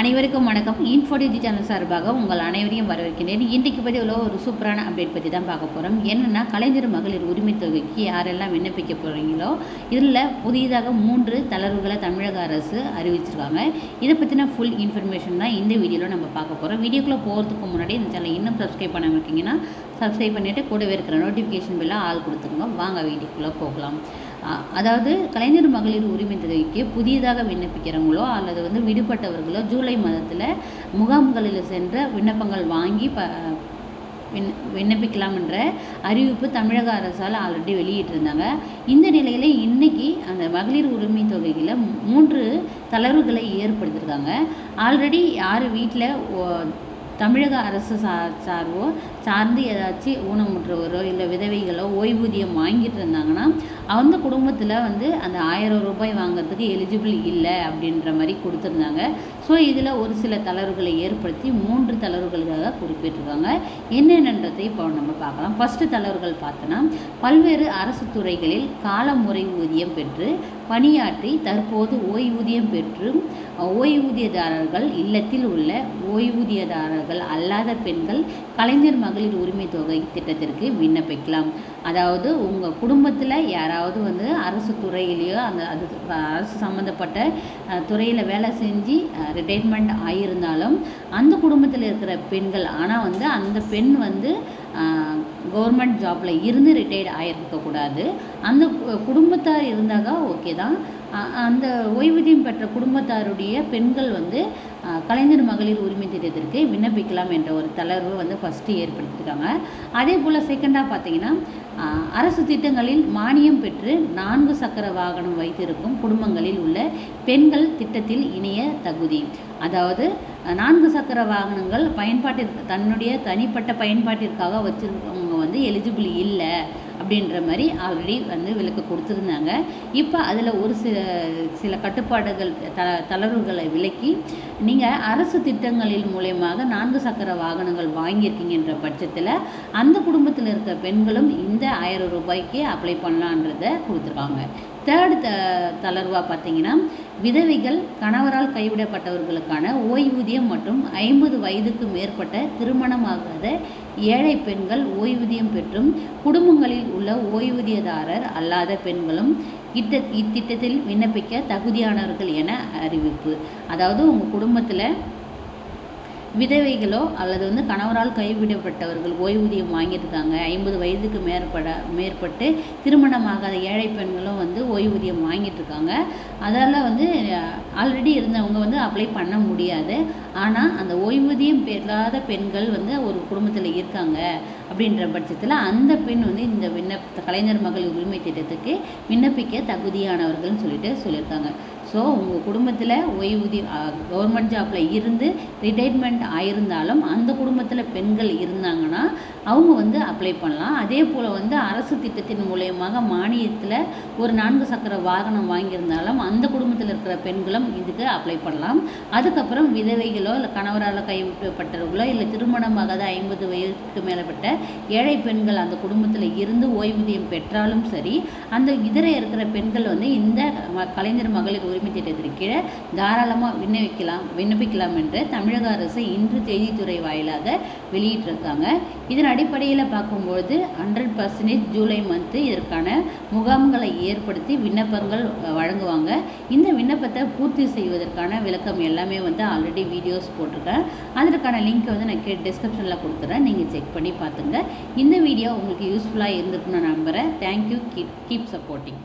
அனைவருக்கும் வணக்கம். இன்ஃபோடிஜி சேனல் சார்பாக உங்கள் அனைவரையும் வரவேற்கின்றேன். இன்றைக்கு பற்றி உள்ள ஒரு சூப்பரான அப்டேட் பற்றி தான் பார்க்க போகிறோம் என்னென்னா கலைஞர் மகளிர் உரிமை தொகைக்கு யாரெல்லாம் விண்ணப்பிக்க போகிறீங்களோ இதில் புதிதாக மூன்று தளர்வுகளை தமிழக அரசு அறிவிச்சிருக்காங்க. இதை பற்றின ஃபுல் இன்ஃபர்மேஷன் தான் இந்த வீடியோவில் நம்ம பார்க்க போகிறோம் வீடியோக்குள்ளே போகிறதுக்கு முன்னாடி இந்த சேனல் இன்னும் சப்ஸ்கிரைப் பண்ணாமல் இருக்கீங்கன்னா சப்ஸ்கிரைப் பண்ணிவிட்டு கூடவே இருக்கிற நோட்டிஃபிகேஷன் பில்லை ஆள் கொடுத்துக்கோங்க. வாங்க வீடியோக்குள்ளே போகலாம். அதாவது கலைஞர் மகளிர் உரிமை தொகைக்கு புதியதாக விண்ணப்பிக்கிறவங்களோ அல்லது வந்து விடுபட்டவர்களோ ஜூலை மாதத்தில் முகாம்களில் சென்ற விண்ணப்பங்கள் வாங்கி ப விண் விண்ணப்பிக்கலாம் என்ற அறிவிப்பு தமிழக அரசால் ஆல்ரெடி வெளியிட்டிருந்தாங்க. இந்த நிலையில் இன்னைக்கு அந்த மகளிர் உரிமை தொகையில் மூன்று தளர்வுகளை ஏற்படுத்தியிருக்காங்க ஆல்ரெடி யார் வீட்டில் தமிழக அரசு சா சார்போ சார்ந்து ஏதாச்சும் ஊனமுற்றவரோ இல்லை விதவைகளோ ஓய்வூதியம் வாங்கிட்டு இருந்தாங்கன்னா அந்த குடும்பத்தில் வந்து அந்த ஆயிரம் ரூபாய் வாங்குறதுக்கு எலிஜிபிள் இல்லை அப்படின்ற மாதிரி கொடுத்துருந்தாங்க. ஸோ இதில் ஒரு சில தளர்வுகளை ஏற்படுத்தி மூன்று தளர்வுகளுக்காக குறிப்பிட்டிருக்காங்க. என்னென்னன்றதை இப்போ நம்ம பார்க்கலாம். ஃபஸ்ட்டு தளர்வுகள் பார்த்தோன்னா பல்வேறு அரசு துறைகளில் காலமுறை ஊதியம் பெற்று பணியாற்றி தற்போது ஓய்வூதியம் பெற்றும் ஓய்வூதியதாரர்கள் இல்லத்தில் உள்ள ஓய்வூதியதாரர்கள் அல்லாத பெண்கள் கலைஞர் மகளிர் உரிமை தொகை திட்டத்திற்கு விண்ணப்பிக்கலாம். அதாவது உங்கள் குடும்பத்தில் யாராவது வந்து அரசு துறையிலையோ அந்த அது அரசு சம்மந்தப்பட்ட துறையில் வேலை செஞ்சு ரிட்டைர்மெண்ட் ஆகியிருந்தாலும் அந்த குடும்பத்தில் இருக்கிற பெண்கள் ஆனால் வந்து அந்த பெண் வந்து கவர்மெண்ட் ஜாப்பில் இருந்து ரிட்டையர்ட் ஆகிருக்கக்கூடாது அந்த குடும்பத்தார் இருந்தாக்கா ஓகே தான். அந்த ஓய்வூதியம் பெற்ற குடும்பத்தாருடைய பெண்கள் வந்து கலைஞர் மகளிர் உரிமை திட்டத்திற்கு விண்ணப்பிக்கலாம் என்ற ஒரு தளர்வு வந்து ஃபஸ்ட்டு ஏற்படுத்தியிருக்காங்க அதே போல் செகண்டாக பார்த்தீங்கன்னா அரசு திட்டங்களில் மானியம் பெற்று நான்கு சக்கர வாகனம் வைத்திருக்கும் குடும்பங்களில் உள்ள பெண்கள் திட்டத்தில் இணைய தகுதி. அதாவது நான்கு சக்கர வாகனங்கள் பயன்பாட்டிற்கு தன்னுடைய தனிப்பட்ட பயன்பாட்டிற்காக வச்சுருக்கவங்க வந்து எலிஜிபிள் இல்லை அப்படின்ற மாதிரி ஆல்ரெடி வந்து விலக்கு கொடுத்துருந்தாங்க. இப்போ அதில் ஒரு சில சில கட்டுப்பாடுகள் த தளர்வுகளை விலக்கி நீங்கள் அரசு திட்டங்களின் மூலயமாக நான்கு சக்கர வாகனங்கள் வாங்கியிருக்கீங்கன்ற பட்சத்தில் அந்த குடும்பத்தில் இருக்க பெண்களும் இந்த ஆயிரம் ரூபாய்க்கு அப்ளை பண்ணலான்றத கொடுத்துருக்காங்க. தேர்டு த தளர்வாக பார்த்தீங்கன்னா விதவைகள் கணவரால் கைவிடப்பட்டவர்களுக்கான ஓய்வூதியம் மற்றும் ஐம்பது வயதுக்கு மேற்பட்ட திருமணமாகாத ஏழை பெண்கள் ஓய்வூதியம் பெற்றும் குடும்பங்களில் உள்ள ஓய்வூதியதாரர் அல்லாத பெண்களும் இத்த இத்திட்டத்தில் விண்ணப்பிக்க தகுதியானவர்கள் என அறிவிப்பு. அதாவது உங்கள் குடும்பத்தில் விதவைகளோ அல்லது வந்து கணவரால் கைவிடப்பட்டவர்கள் ஓய்வூதியம் வாங்கியிருக்காங்க ஐம்பது வயதுக்கு மேற்பட மேற்பட்டு திருமணமாகாத ஏழை பெண்களும் வந்து ஓய்வூதியம் வாங்கிட்டு இருக்காங்க அதால் வந்து ஆல்ரெடி இருந்தவங்க வந்து அப்ளை பண்ண முடியாது. ஆனால் அந்த ஓய்வூதியம் பெறாத பெண்கள் வந்து ஒரு குடும்பத்தில் இருக்காங்க அப்படின்ற பட்சத்தில் அந்த பெண் வந்து இந்த விண்ணப்ப கலைஞர் மகளிர் உரிமை திட்டத்துக்கு விண்ணப்பிக்க தகுதியானவர்கள்னு சொல்லிட்டு சொல்லியிருக்காங்க. ஸோ உங்கள் குடும்பத்தில் ஓய்வூதியம் கவர்மெண்ட் ஜாப்பில் இருந்து ரிட்டைர்மெண்ட் ஆயிருந்தாலும் அந்த குடும்பத்தில் பெண்கள் இருந்தாங்கன்னா அவங்க வந்து அப்ளை பண்ணலாம். அதே போல் வந்து அரசு திட்டத்தின் மூலயமாக மானியத்தில் ஒரு நான்கு சக்கர வாகனம் வாங்கியிருந்தாலும் அந்த குடும்பத்தில் இருக்கிற பெண்களும் இதுக்கு அப்ளை பண்ணலாம். அதுக்கப்புறம் விதவைகளோ இல்லை கணவரால் கைவிட்டப்பட்டவர்களோ இல்லை திருமணமாகாத ஐம்பது வயதுக்கு மேலப்பட்ட ஏழை பெண்கள் அந்த குடும்பத்தில் இருந்து ஓய்வூதியம் பெற்றாலும் சரி அந்த இதர இருக்கிற பெண்கள் வந்து இந்த கலைஞர் மகளிர் உரிமை திட்டத்தின் கீழே தாராளமாக விண்ணப்பிக்கலாம் விண்ணப்பிக்கலாம் என்று தமிழக அரசு இன்று செய்தித்துறை வாயிலாக வெளியிட்டிருக்காங்க. இதன் அடிப்படையில் பார்க்கும்பொழுது ஹண்ட்ரட் பர்சன்டேஜ் ஜூலை மந்த்து இதற்கான முகாம்களை ஏற்படுத்தி விண்ணப்பங்கள் வழங்குவாங்க. இந்த விண்ணப்பத்தை பூர்த்தி செய்வதற்கான விளக்கம் எல்லாமே வந்து ஆல்ரெடி வீடியோஸ் போட்டிருக்கேன். அதற்கான லிங்க் வந்து நான் கே டிஸ்கிரிப்ஷனில் கொடுத்துறேன். நீங்கள் செக் பண்ணி பார்த்துங்க. இந்த வீடியோ உங்களுக்கு யூஸ்ஃபுல்லாக இருந்திருக்குன்னு நான் நம்புகிறேன் தேங்க்யூ கீப் கீப் சப்போர்ட்டிங்